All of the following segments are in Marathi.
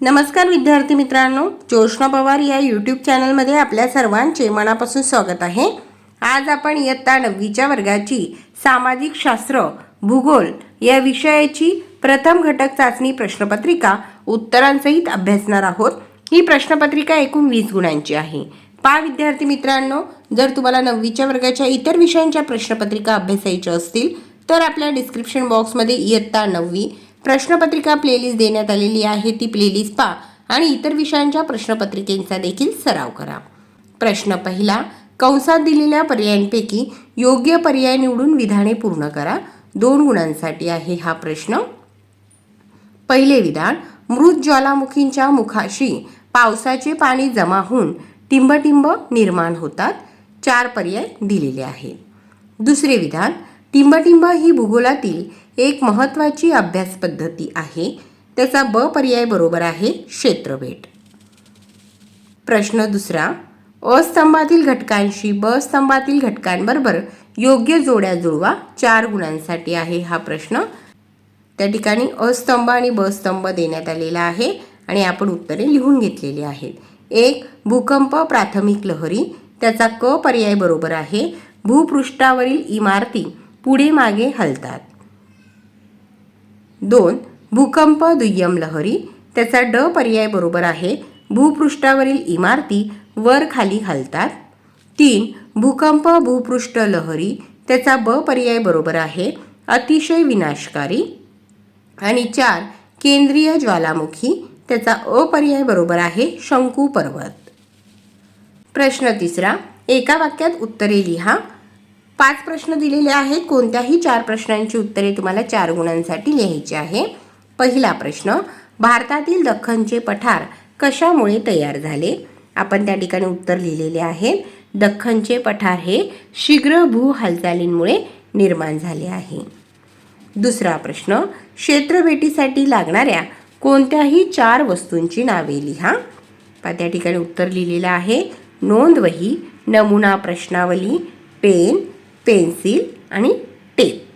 नमस्कार विद्यार्थी मित्रांनो जोशना पवार या यूट्यूब चॅनलमध्ये आपल्या सर्वांचे मनापासून स्वागत आहे. आज आपण इयत्ता नववीच्या वर्गाची सामाजिक शास्त्र भूगोल या विषयाची प्रथम घटक चाचणी प्रश्नपत्रिका उत्तरांसहित अभ्यासणार आहोत. ही प्रश्नपत्रिका एकूण वीस गुणांची आहे. पा विद्यार्थी मित्रांनो जर तुम्हाला नववीच्या वर्गाच्या इतर विषयांच्या प्रश्नपत्रिका अभ्यासायच्या असतील तर आपल्या डिस्क्रिप्शन बॉक्समध्ये इयत्ता नववी प्रश्नपत्रिका प्लेलिस्ट देण्यात आलेली आहे ती प्लेलिस्ट पा आणि इतर विषयांच्या प्रश्नपत्रिकेचा देखील सराव करा. प्रश्न पहिला कंसात दिलेल्या पर्यायांपैकी योग्य पर्याय निवडून विधाने पूर्ण करा. दोन गुणांसाठी आहे हा प्रश्न. पहिले विधान मृत ज्वालामुखींच्या मुखाशी पावसाचे पाणी जमा होऊन टिंबटिंब निर्माण होतात. चार पर्याय दिलेले आहेत. दुसरे विधान टिंबटिंब ही भूगोलातील एक महत्त्वाची अभ्यास पद्धती आहे. त्याचा ब पर्याय बरोबर आहे क्षेत्रभेट प्रश्न दुसरा अस्तंभातील घटकांशी ब स्तंभातील घटकांबरोबर योग्य जोड्या जुळवा चार गुणांसाठी आहे हा प्रश्न. त्या ठिकाणी अस्तंभ आणि ब स्तंभ देण्यात आलेला आहे आणि आपण उत्तरे लिहून घेतलेली आहेत. एक भूकंप प्राथमिक लहरी. त्याचा क पर्याय बरोबर आहे. भूपृष्ठावरील इमारती पुढे मागे हलतात. दोन भूकंप दुय्यम लहरी त्याचा ड पर्याय बरोबर आहे भूपृष्ठावरील इमारती वर खाली हलतात. तीन भूकंप भूपृष्ठ लहरी त्याचा ब पर्याय बरोबर आहे अतिशय विनाशकारी. आणि चार केंद्रीय ज्वालामुखी त्याचा अ पर्याय बरोबर आहे शंकू पर्वत. प्रश्न तिसरा एका वाक्यात उत्तरे लिहा. पाच प्रश्न दिलेले आहेत. कोणत्याही चार प्रश्नांची उत्तरे तुम्हाला चार गुणांसाठी लिहायची आहे. पहिला प्रश्न भारतातील दख्खनचे पठार कशामुळे तयार झाले? आपण त्या ठिकाणी उत्तर लिहिलेले आहे. दख्खनचे पठार हे शीघ्र भू हालचालींमुळे निर्माण झाले आहे. दुसरा प्रश्न क्षेत्रभेटीसाठी लागणाऱ्या कोणत्याही चार वस्तूंची नावे लिहा. पहा त्या ठिकाणी उत्तर लिहिलेलं आहे. नोंदवही नमुना प्रश्नावली पेन पेन्सिल आणि टेप.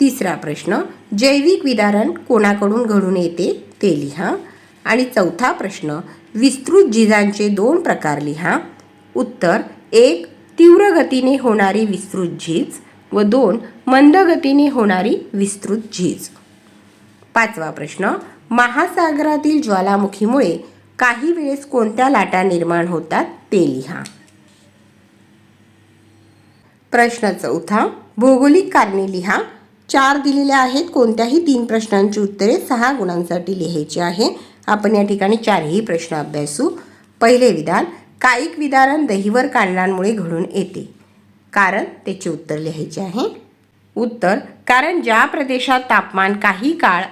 तिसरा प्रश्न जैविक विदारण कोणाकडून घडून येते ते लिहा. आणि चौथा प्रश्न विस्तृत झिजांचे दोन प्रकार लिहा. उत्तर एक तीव्र गतीने होणारी विस्तृत झीज व दोन मंद गतीने होणारी विस्तृत झीज. पाचवा प्रश्न महासागरातील ज्वालामुखीमुळे काही वेळेस कोणत्या लाटा निर्माण होतात ते लिहा. प्रश्न चौथा भौगोलिक कारणे लिहा. चार दिलेल्या आहेत. कोणत्याही तीन प्रश्नांची उत्तरे सहा गुणांसाठी लिहायची आहे. आपण या ठिकाणी चारही प्रश्न अभ्यासू. पहिले विधान. कायिक विदारण दहीवर कारणांमुळे घडून येते. कारण त्याचे उत्तर लिहायचे आहे. उत्तर. कारण ज्या प्रदेशात तापमान काही काळ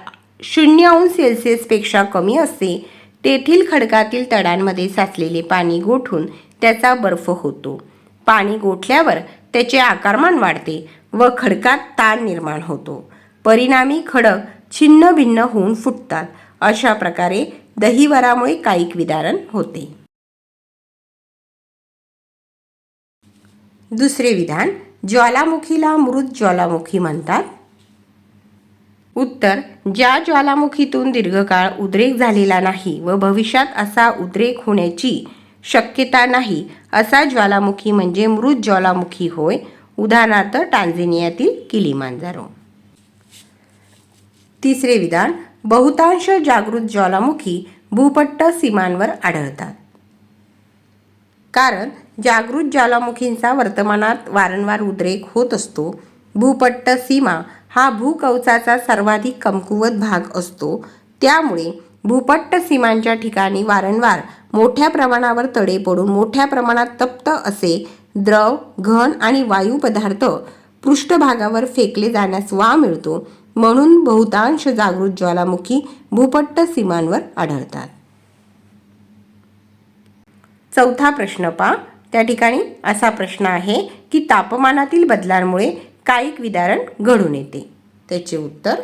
शून्य अंश सेल्सिअसपेक्षा कमी असते तेथील खडकातील तडांमध्ये साचलेले पाणी गोठून त्याचा बर्फ होतो. पाणी गोठल्यावर त्याचे आकारमान वाढते व खडकात ताण निर्माण होतो. परिणामी खडक छिन्न भिन्न होऊन फुटतात. अशा प्रकारे दहीवरामुळे कायिक विदारण होते. दुसरे विधान ज्वालामुखीला मृत ज्वालामुखी म्हणतात. उत्तर ज्या ज्वालामुखीतून दीर्घकाळ उद्रेक झालेला नाही व भविष्यात असा उद्रेक होण्याची शक्यता नाही असा ज्वालामुखी म्हणजे मृत ज्वालामुखी होय उदाहरणार्थ टांझेनियातील किलिमांजारो. तिसरे विधान बहुतांश जागृत ज्वालामुखी भूपट्ट सीमांवर आढळतात. कारण जागृत ज्वालामुखींचा वर्तमानात वारंवार उद्रेक होत असतो भूपट्ट सीमा हा भूकवचाचा सर्वाधिक कमकुवत भाग असतो. त्यामुळे भूपट्ट सीमांच्या ठिकाणी वारंवार मोठ्या प्रमाणावर तडे पडून मोठ्या प्रमाणात तप्त असे द्रव घन आणि वायू पदार्थ पृष्ठभागावर फेकले जाण्यास वाव मिळतो. म्हणून बहुतांश जागृत ज्वालामुखी भूपट्ट सीमांवर आढळतात. चौथा प्रश्न पा त्या ठिकाणी असा प्रश्न आहे की तापमानातील बदलांमुळे कायिक विदारण घडून येते. त्याचे उत्तर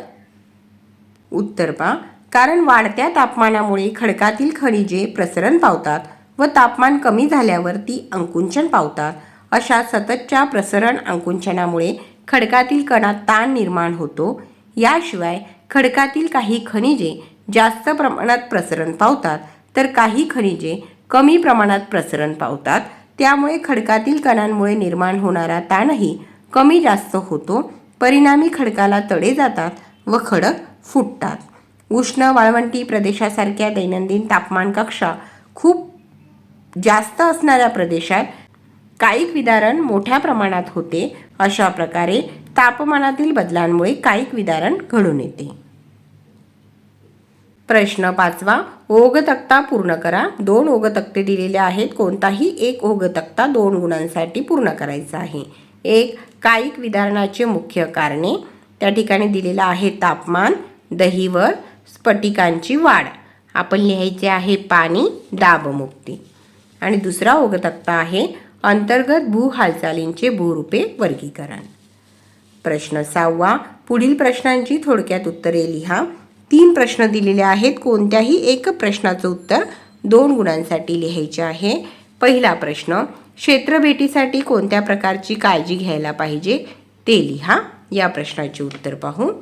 उत्तर पा कारण वाढत्या तापमानामुळे खडकातील खनिजे प्रसरण पावतात व तापमान कमी झाल्यावर ती अंकुंचन पावतात. अशा सततच्या प्रसरण अंकुंचनामुळे खडकातील कणात ताण निर्माण होतो. याशिवाय खडकातील काही खनिजे जास्त प्रमाणात प्रसरण पावतात. तर काही खनिजे कमी प्रमाणात प्रसरण पावतात. त्यामुळे खडकातील कणांमुळे निर्माण होणारा ताणही कमी जास्त होतो परिणामी खडकाला तडे जातात व खडक फुटतात. उष्ण वाळवंटी प्रदेशासारख्या दैनंदिन तापमान कक्षा खूप जास्त असणाऱ्या प्रदेशात कायिक विदारण मोठ्या प्रमाणात होते अशा प्रकारे तापमानातील बदलांमुळे कायिक विदारण घडून येते. प्रश्न पाचवा ओघ तक्ता पूर्ण करा. दोन ओघ तक्ते दिलेले आहेत कोणताही एक ओघ तक्ता दोन गुणांसाठी पूर्ण करायचा आहे. एक कायिक विधारणाचे मुख्य कारणे. त्या ठिकाणी दिलेलं आहे तापमान दहीवर स्फटिकांची वाढ. आपण लिहायचे आहे पाणी दाबमुक्ती. आणि दुसरा ओघतत्ता आहे अंतर्गत भू हालचालींचे भूरूपे वर्गीकरण. प्रश्न सहावा पुढील प्रश्नांची थोडक्यात उत्तरे लिहा. तीन प्रश्न दिलेले आहेत. कोणत्याही एक प्रश्नाचं उत्तर दोन गुणांसाठी लिहायचे आहे. पहिला प्रश्न क्षेत्रभेटीसाठी कोणत्या प्रकारची काळजी घ्यायला पाहिजे ते लिहा. या प्रश्नाचे उत्तर पाहू.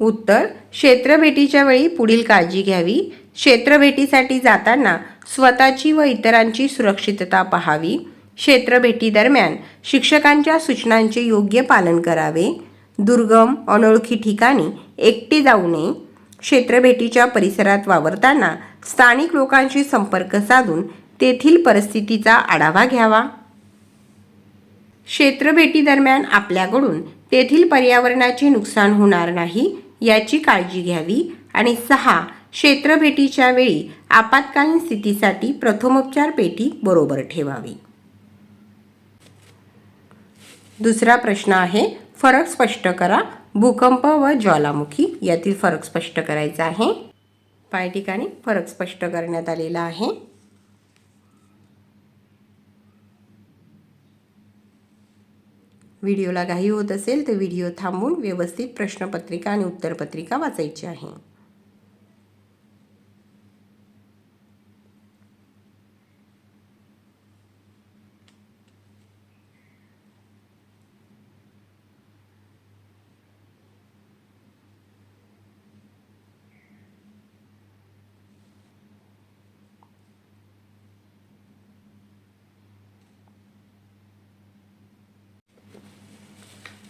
उत्तर क्षेत्रभेटीच्या वेळी पुढील काळजी घ्यावी. क्षेत्रभेटीसाठी जाताना स्वतःची व इतरांची सुरक्षितता पाहावी. क्षेत्रभेटीदरम्यान शिक्षकांच्या सूचनांचे योग्य पालन करावे. दुर्गम अनोळखी ठिकाणी एकटे जाऊ नये. क्षेत्रभेटीच्या परिसरात वावरताना स्थानिक लोकांशी संपर्क साधून तेथील परिस्थितीचा आढावा घ्यावा. क्षेत्रभेटीदरम्यान आपल्याकडून तेथील पर्यावरणाचे नुकसान होणार नाही याची काळजी घ्यावी आणि सहा क्षेत्रभेटीच्या वेळी आपत्कालीन स्थितीसाठी प्रथमोपचार पेटी बरोबर ठेवावी. दुसरा प्रश्न आहे फरक स्पष्ट करा. भूकंप व ज्वालामुखी यातील फरक स्पष्ट करायचा आहे. पाय ठिकाणी फरक स्पष्ट करण्यात आलेला आहे. व्हिडिओला घाई होत असेल तर व्हिडिओ थांबून व्यवस्थित प्रश्नपत्रिका आणि उत्तरपत्रिका वाचायची आहे.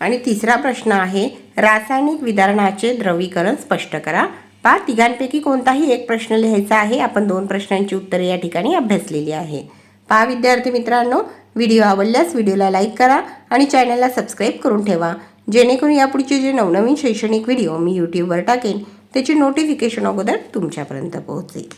आणि तिसरा प्रश्न आहे रासायनिक विधारणाचे द्रवीकरण स्पष्ट करा. पहा तिघांपैकी कोणताही एक प्रश्न लिहायचा आहे आपण दोन प्रश्नांची उत्तरे या ठिकाणी अभ्यासलेली आहे. पहा विद्यार्थी मित्रांनो व्हिडिओ आवडल्यास व्हिडिओला लाईक करा आणि चॅनलला सबस्क्राईब करून ठेवा. जेणेकरून यापुढचे जे नवनवीन शैक्षणिक व्हिडिओ मी यूट्यूबवर टाकेन त्याची नोटिफिकेशन अगोदर तुमच्यापर्यंत पोहोचेल.